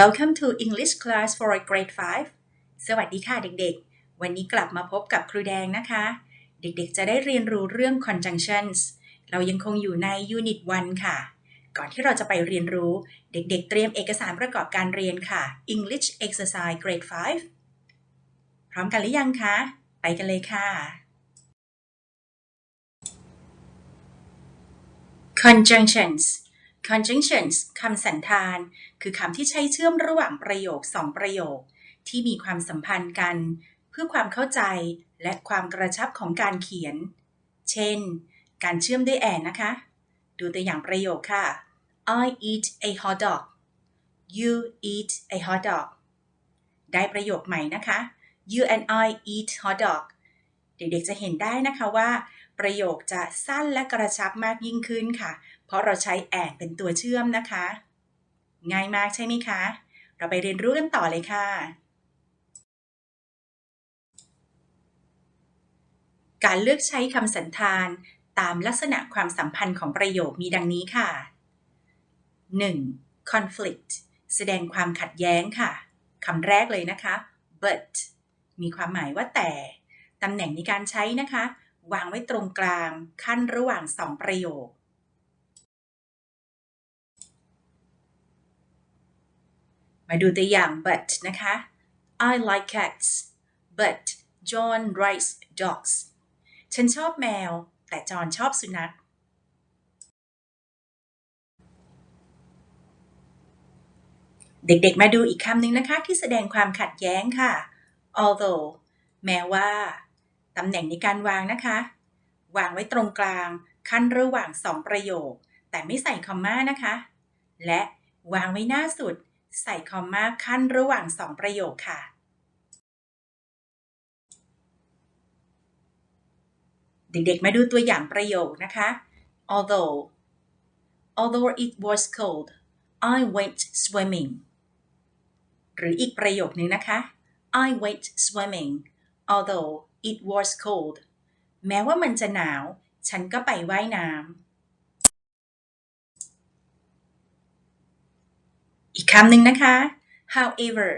Welcome to English class for grade 5 สวัสดีค่ะเด็กๆ วันนี้กลับมาพบกับครูแดงนะคะ เด็กๆ จะได้เรียนรู้เรื่อง conjunctions เรายังคงอยู่ใน Unit 1 ค่ะ ก่อนที่เราจะไปเรียนรู้ เด็กๆ เตรียมเอกสารประกอบการเรียนค่ะ English exercise grade 5 พร้อมกันหรือยังคะ ไปกันเลยค่ะ conjunctions conjunctions คำสันธาน คือคำที่ใช้เชื่อมระหว่างประโยคสองประโยค ที่มีความสัมพันธ์กัน เพื่อความเข้าใจและความกระชับของการเขียน เช่น การเชื่อมด้วยแอนนะคะ ดูตัวอย่างประโยคค่ะ I eat a hot dog you eat a hot dog ได้ประโยคใหม่นะคะ you and I eat hot dog เด็กๆจะเห็นได้นะคะว่า ประโยคจะสั้นและกระชับมากยิ่งขึ้นค่ะ ราะเราใช้แอนเป็นตัวเชื่อมนะคะ ง่ายมากใช่ไหมคะ เราไปเรียนรู้กันต่อเลยค่ะ การเลือกใช้คำสันธานตามลักษณะความสัมพันธ์ของประโยคมีดังนี้ค่ะ 1. conflict แสดงความขัดแย้งค่ะคำแรกเลยนะคะ but มีความหมายว่าแต่ตำแหน่งในการใช้นะคะ วางไว้ตรงกลางขั้นระหว่างสองประโยค มาดูตัวอย่าง but นะคะ I like cats but John likes dogs ฉันชอบแมว แต่จอห์นชอบสุนัข เด็กๆ มาดูอีกคำหนึ่งนะคะ ที่แสดงความขัดแย้งค่ะ although แม้ว่า ตำแหน่งในการวางนะคะ วางไว้ตรงกลางขั้นระหว่างสองประโยค แต่ไม่ใส่คอมมานะคะ และวางไว้หน้าสุด ใส่คอมมาขั้นระหว่างสองประโยคค่ะ เด็กๆ มาดูตัวอย่างประโยคนะคะ although although it was cold I went swimming หรืออีกประโยคนึงนะคะ I went swimming although it was cold แม้ว่ามันจะหนาว ฉันก็ไปว่ายน้ำ อีกคำหนึ่งนะคะ however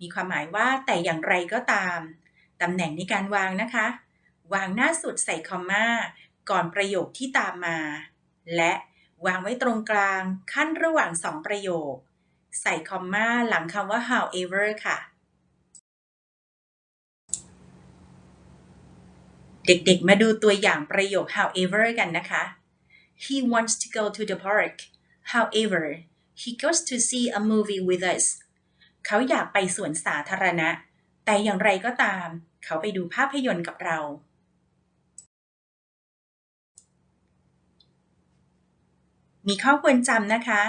มีความหมายว่าแต่อย่างไรก็ตาม ตำแหน่งในการวางนะคะ วางหน้าสุดใส่คอมมาก่อนประโยคที่ตามมา และวางไว้ตรงกลางขั้นระหว่างสองประโยค ใส่คอมมาหลังคำว่า however ค่ะ เด็กๆ มาดูตัวอย่างประโยค however กันนะคะ He wants to go to the park however he goes to see a movie with us เขาอยากไปสวนสาธารณะ แต่อย่างไรก็ตาม เขาไปดูภาพยนตร์กับเรา มีข้อควรจำนะคะ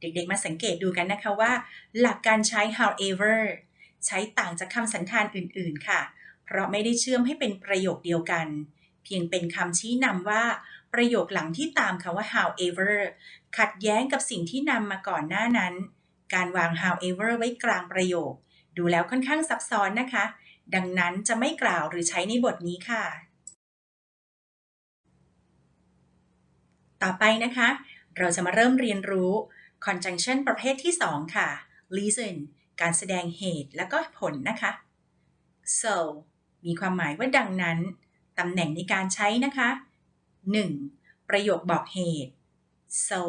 เด็กๆมาสังเกตดูกันนะคะว่า หลักการใช้ however ใช้ต่างจากคำสันธานอื่นๆค่ะ เพราะไม่ได้เชื่อมให้เป็นประโยคเดียวกัน เพียงเป็นคำชี้นำว่า ประโยคหลังที่ตามคำว่า however ขัดแย้งกับสิ่งที่นำมาก่อนหน้านั้น การวาง however ไว้กลางประโยค ดูแล้วค่อนข้างซับซ้อนนะคะ ดังนั้นจะไม่กล่าวหรือใช้ในบทนี้ค่ะ ต่อไปนะคะ เราจะมาเริ่มเรียนรู้ conjunction ประเภทที่ 2 ค่ะ reason การแสดงเหตุและก็ผลนะคะ so มีความหมายว่าดังนั้น ตำแหน่งในการใช้นะคะ 1. ประโยคบอกเหตุ so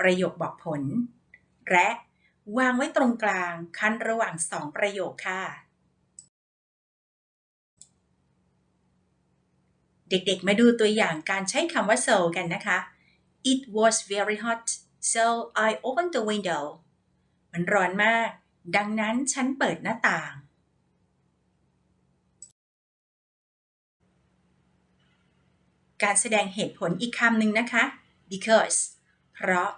ประโยคบอกผล และ วางไว้ตรงกลางขั้นระหว่าง2ประโยคค่ะ เด็กๆ มาดูตัวอย่างการใช้คำว่า so กันนะคะ It was very hot so I opened the window มันร้อนมาก ดังนั้นฉันเปิดหน้าต่าง การแสดงเหตุผลอีกคำหนึ่งนะคะ because เพราะ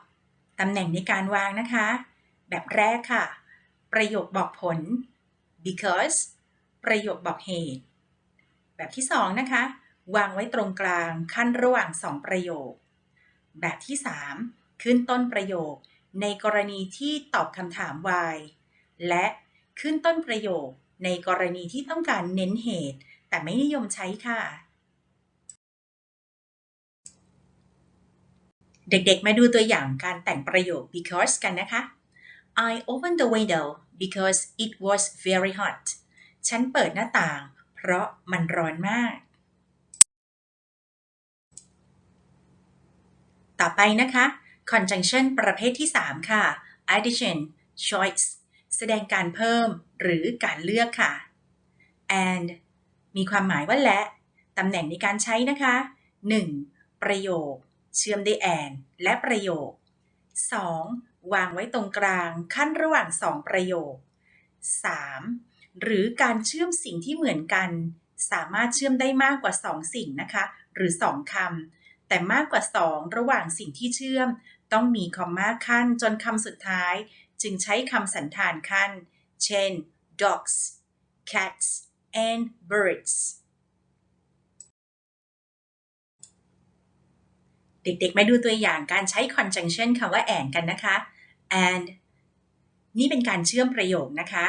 ตำแหน่งในการวางนะคะ แบบแรกค่ะ ประโยคบอกผล because ประโยคบอกเหตุ แบบที่สองนะคะ วางไว้ตรงกลางขั้นระหว่างสองประโยค แบบที่สามขึ้นต้นประโยค ในกรณีที่ตอบคำถาม why และขึ้นต้นประโยค ในกรณีที่ต้องการเน้นเหตุ แต่ไม่นิยมใช้ค่ะ เด็กๆ มาดูตัวอย่างการแต่งประโยค because กันนะคะ I opened the window because it was very hot ฉันเปิดหน้าต่าง เพราะมันร้อนมาก ต่อไปนะคะ conjunction ประเภทที่ 3 ค่ะ addition choice แสดงการเพิ่มหรือการเลือกค่ะ and มีความหมายว่าและ ตำแหน่งในการใช้นะคะ 1. ประโยค เชื่อมด้วย and และประโยค 2. วางไว้ตรงกลางขั้นระหว่าง2ประโยค 3. หรือการเชื่อมสิ่งที่เหมือนกัน สามารถเชื่อมได้มากกว่า 2 สิ่งนะคะ หรือ 2คำแต่มากกว่า 2 ระหว่างสิ่งที่เชื่อม ต้องมีคอมมาขั้นจนคำสุดท้าย จึงใช้คำสันธานขั้น เช่น dogs cats and birds เด็กๆ มาดูตัวอย่างการใช้ conjunction คำว่า and กันนะคะ and นี่เป็นการเชื่อมประโยคนะคะ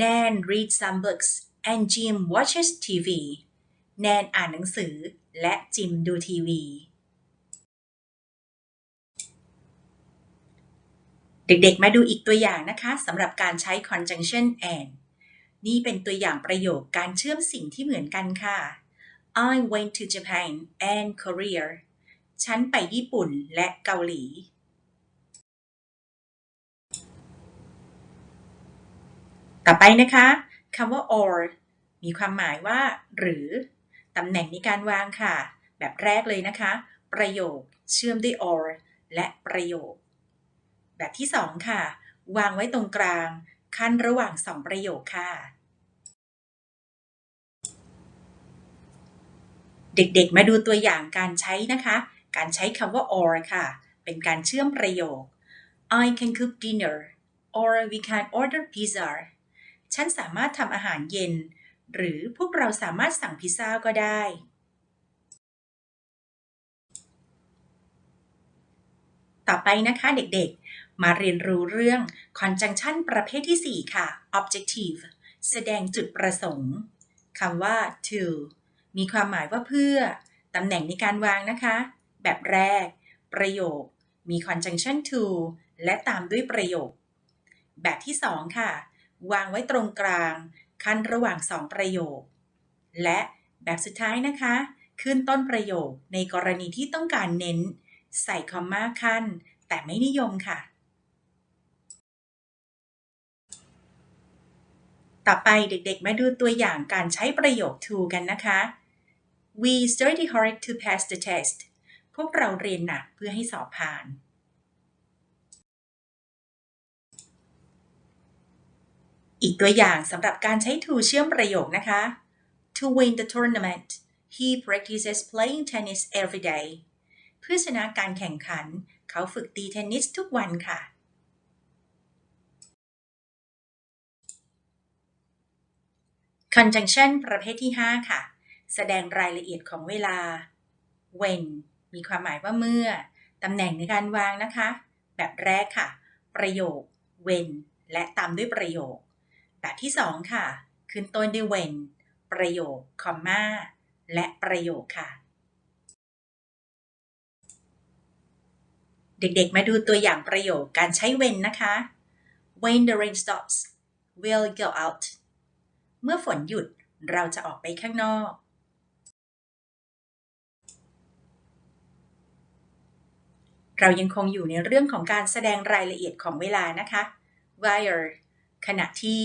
Nan reads some books and Jim watches TV แนนอ่านหนังสือและจิมดูทีวี เด็กๆ มาดูอีกตัวอย่างนะคะสำหรับการใช้ conjunction and นี่เป็นตัวอย่างประโยคการเชื่อมสิ่งที่เหมือนกันค่ะ I went to Japan and Korea ฉันไปญี่ปุ่นและเกาหลีต่อไปนะคะคำว่า or มีความหมายว่า หรือ ตำแหน่งในการวางค่ะ แบบแรกเลยนะคะ ประโยคเชื่อมด้วย or และประโยค แบบที่สองค่ะ วางไว้ตรงกลาง ขั้นระหว่างสองประโยคค่ะ เด็กๆมาดูตัวอย่างการใช้นะคะ การใช้คำว่า or ค่ะ เป็นการเชื่อมประโยค I can cook dinner or we can order pizza ฉันสามารถทำอาหารเย็น หรือพวกเราสามารถสั่งพิซซ่าก็ได้ ต่อไปนะคะเด็กๆ มาเรียนรู้เรื่อง conjunction ประเภทที่ 4 ค่ะ objective แสดงจุดประสงค์คำว่า to มีความหมายว่าเพื่อ ตำแหน่งในการวางนะคะ แบบแรก ประโยคมี conjunction to และตามด้วยประโยค แบบที่ 2 ค่ะ วางไว้ตรงกลาง ขั้นระหว่าง 2 ประโยค และแบบสุดท้ายนะคะ ขึ้นต้นประโยคในกรณีที่ต้องการเน้น ใส่คอมมาขั้น แต่ไม่นิยมค่ะ ต่อไปเด็กๆ มาดูตัวอย่างการใช้ประโยค to กันนะคะ We study hard to pass the test พวกเราเรียนหนักเพื่อให้สอบผ่าน อีกตัวอย่างสำหรับการใช้ to เชื่อมประโยคนะคะ To win the tournament he practices playing tennis every day เพื่อชนะการแข่งขัน เขาฝึกตีเทนนิสทุกวันค่ะ conjunction ประเภทที่ 5 ค่ะ แสดงรายละเอียดของเวลา when มีความหมายว่าเมื่อตำแหน่งในการวางนะคะ แบบแรกค่ะ ประโยค when และตามด้วยประโยค แบบที่ 2 ค่ะ ขึ้นต้นด้วย when ประโยคคอมมาและประโยคค่ะ เด็กๆ มาดูตัวอย่างประโยคการใช้ when นะคะ when the rain stops we'll go out เมื่อฝนหยุดเราจะออกไปข้างนอก เรายังคงอยู่ในเรื่องของการแสดงรายละเอียดของเวลานะคะ while ขณะที่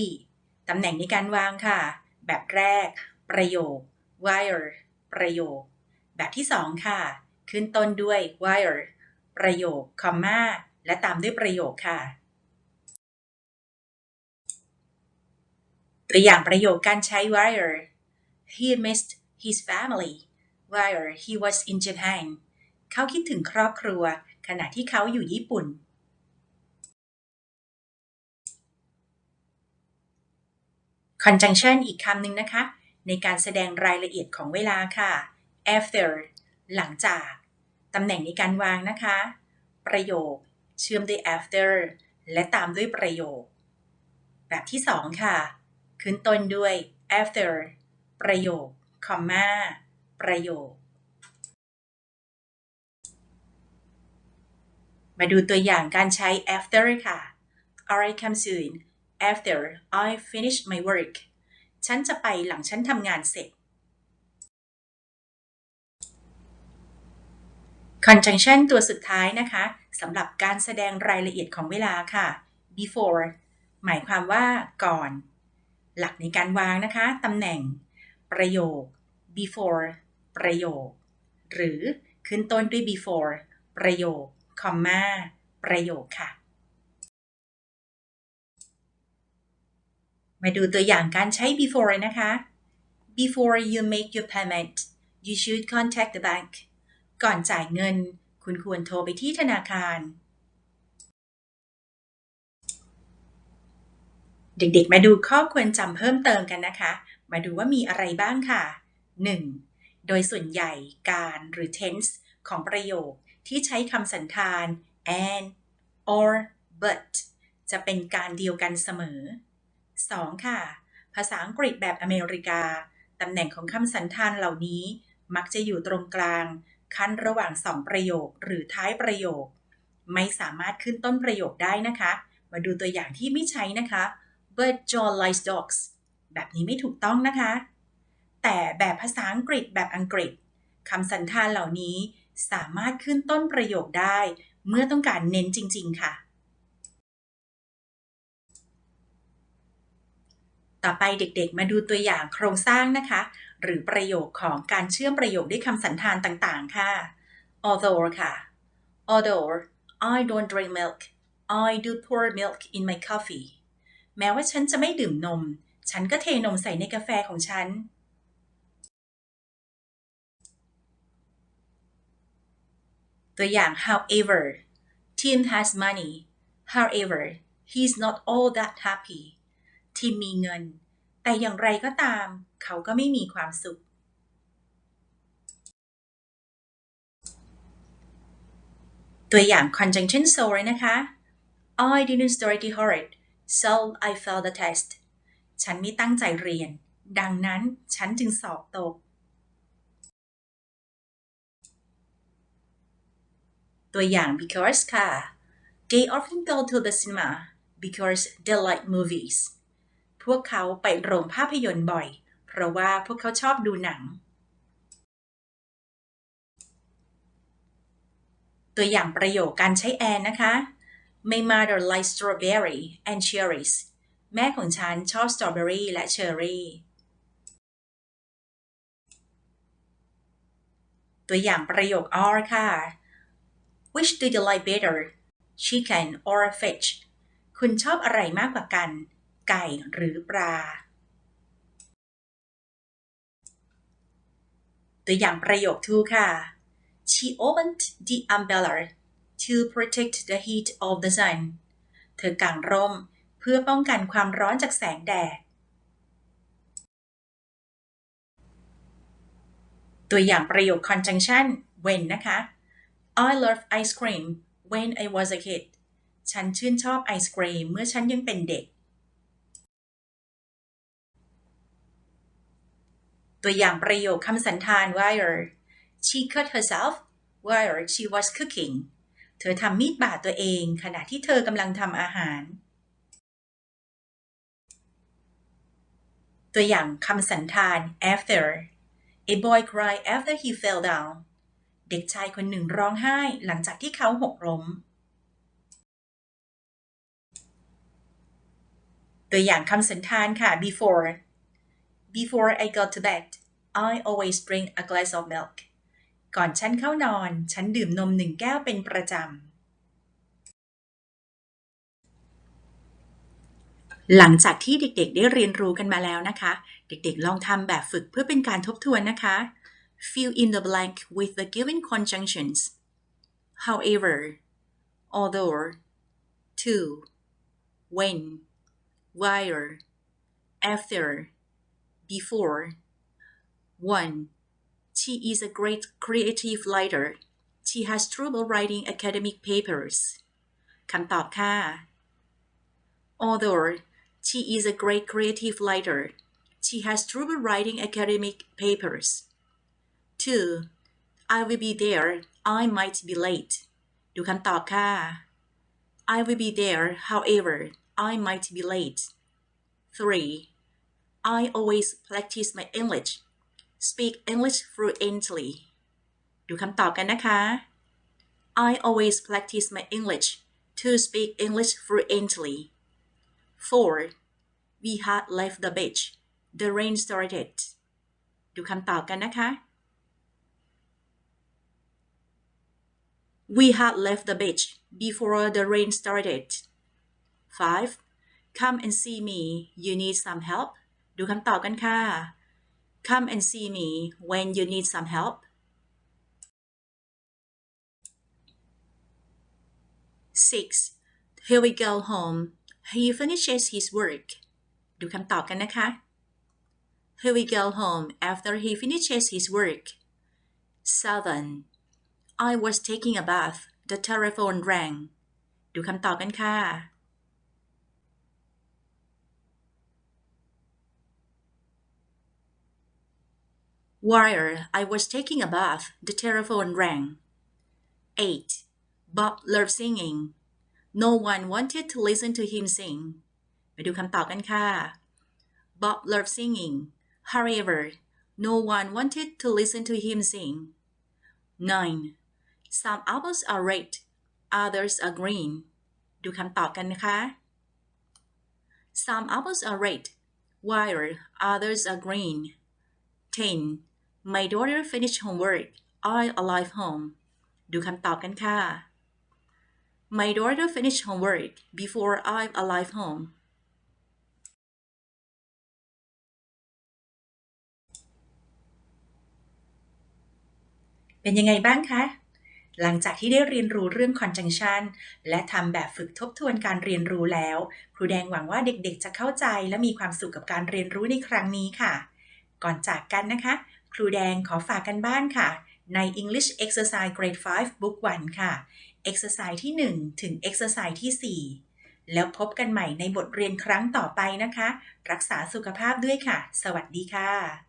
ตำแหน่งในการวางค่ะ แบบแรก ประโยค while ประโยค แบบที่ 2 ค่ะ ขึ้นต้นด้วย while ประโยคคอมมาและตามด้วยประโยคค่ะ ตัวอย่างประโยคการใช้ while he missed his family while he was in Japan เขาคิดถึงครอบครัว ขณะที่เขาอยู่ญี่ปุ่น conjunction อีกคำหนึ่งนะคะ ในการแสดงรายละเอียดของเวลาค่ะ after หลังจาก ตำแหน่งในการวางนะคะ ประโยค เชื่อมด้วย after และตามด้วยประโยค แบบที่ 2 ค่ะ ขึ้นต้นด้วย after ประโยค คอมมาประโยค มาดูตัวอย่างการใช้ after ค่ะ I'll come soon after I finish my work ฉันจะไปหลังฉันทำงานเสร็จ conjunction ตัวสุดท้ายนะคะสำหรับการแสดงรายละเอียดของเวลาค่ะ before หมายความว่าก่อน หลักในการวางนะคะตำแหน่ง ประโยค before ประโยค หรือขึ้นต้นด้วย before ประโยค comma ประโยคค่ะ มาดูตัวอย่างการใช้ before นะคะ before you make your payment you should contact the bank ก่อนจ่ายเงิน คุณควรโทรไปที่ธนาคาร เด็กๆ มาดูข้อควรจำเพิ่มเติมกันนะคะ มาดูว่ามีอะไรบ้างค่ะ 1. โดยส่วนใหญ่การหรือ tense ของประโยค ที่ใช้คำสันธาน and or but จะเป็นการเดียวกันเสมอ 2. ค่ะ ภาษาอังกฤษแบบอเมริกา ตำแหน่งของคำสันธานเหล่านี้ มักจะอยู่ตรงกลาง ขั้นระหว่างสองประโยคหรือท้ายประโยค ไม่สามารถขึ้นต้นประโยคได้นะคะ มาดูตัวอย่างที่ไม่ใช้นะคะ but John likes dogs แบบนี้ไม่ถูกต้องนะคะ แต่แบบภาษาอังกฤษแบบอังกฤษคำสันธานเหล่านี้ สามารถขึ้นต้นประโยคได้ เมื่อต้องการเน้นจริง ๆ ค่ะ ต่อไปเด็กๆ มาดูตัวอย่างโครงสร้างนะคะ หรือประโยคของการเชื่อมประโยคด้วยคำสันธานต่างๆ ค่ะ although ค่ะ although I don't drink milk I do pour milk in my coffee แม้ว่าฉันจะไม่ดื่มนม ฉันก็เทนมใส่ในกาแฟของฉัน ตัวอย่าง however Tim has money however he's not all that happy ทีมมีเงิน แต่อย่างไรก็ตาม เขาก็ไม่มีความสุข ตัวอย่าง conjunction so นะคะ I didn't study hard so I failed the test ฉันไม่ตั้งใจเรียน ดังนั้นฉันจึงสอบตก ตัวอย่าง because ค่ะ they often go to the cinema because they like movies พวกเขาไปโรงภาพยนตร์บ่อย เพราะว่าพวกเขาชอบดูหนัง ตัวอย่างประโยคการใช้ and นะคะ My mother likes strawberry and cherries แม่ของฉันชอบสตรอเบอรี่และเชอร์รี่ ตัวอย่างประโยค are ค่ะ Which do you like better chicken or fish คุณชอบอะไรมากกว่ากัน ไก่หรือปลา ตัวอย่างประโยค to ค่ะ She opened the umbrella to protect the heat of the sun เธอกางร่มเพื่อป้องกันความร้อนจากแสงแดด ตัวอย่างประโยค conjunction when นะคะ I love ice cream when I was a kid ฉันชื่นชอบไอศกรีมเมื่อฉันยังเป็นเด็ก ตัวอย่างประโยคคำสันธาน while she cut herself while she was cooking เธอทำมีดบาดตัวเองขณะที่เธอกำลังทำอาหาร ตัวอย่างคำสันธาน after a boy cried after he fell down เด็กชายคนหนึ่งร้องไห้หลังจากที่เขาหกล้ม ตัวอย่างคำสันธานค่ะ before before I go to bed I always drink a glass of milk ก่อนฉันเข้านอน ฉันดื่มนมหนึ่งแก้วเป็นประจำ หลังจากที่เด็กๆ ได้เรียนรู้กันมาแล้วนะคะ เด็กๆ ลองทำแบบฝึกเพื่อเป็นการทบทวนนะคะ fill in the blank with the given conjunctions however although to when while after before one she is a great creative writer she has trouble writing academic papers คำตอบค่ะ although she is a great creative writer she has trouble writing academic papers Two, I will be there I might be late ดูคำตอบค่ะ I will be there however I might be late 3. I always practice my English speak English fluently ดูคำตอบกันนะคะ I always practice my English to speak English fluently 4. We had left the beach the rain started ดูคำตอบกันนะคะ We had left the beach before the rain started 5. Come and see me you need some help ดูคำตอบกันค่ะ Come and see me when you need some help 6. Here we go home he finishes his work ดูคำตอบกันนะคะ Here we go home after he finishes his work 7. I was taking a bath the telephone rang ดูคำตอบกันค่ะ While I was taking a bath, the telephone rang. 8. Bob loved singing. No one wanted to listen to him sing. ไปดูคำตอบกันค่ะ Bob loved singing. However, no one wanted to listen to him sing. 9. Some apples are red, others are green. ดูคำตอบกันนะคะ Some apples are red, while others are green. 10. My daughter finished homework. I arrived home. ดูคำตอบกันค่ะ My daughter finished homework before I arrived home. เป็นยังไงบ้างคะ หลังจากที่ได้เรียนรู้เรื่อง conjunction และทำแบบฝึกทบทวนการเรียนรู้แล้ว ครูแดงหวังว่าเด็กๆ จะเข้าใจและมีความสุขกับการเรียนรู้ในครั้งนี้ค่ะ ก่อนจากกันนะคะ ครูแดงขอฝากกันบ้านค่ะ ใน English Exercise Grade 5 Book 1 ค่ะ Exercise ที่ 1 ถึง Exercise ที่ 4 แล้วพบกันใหม่ในบทเรียนครั้งต่อไปนะคะ รักษาสุขภาพด้วยค่ะ สวัสดีค่ะ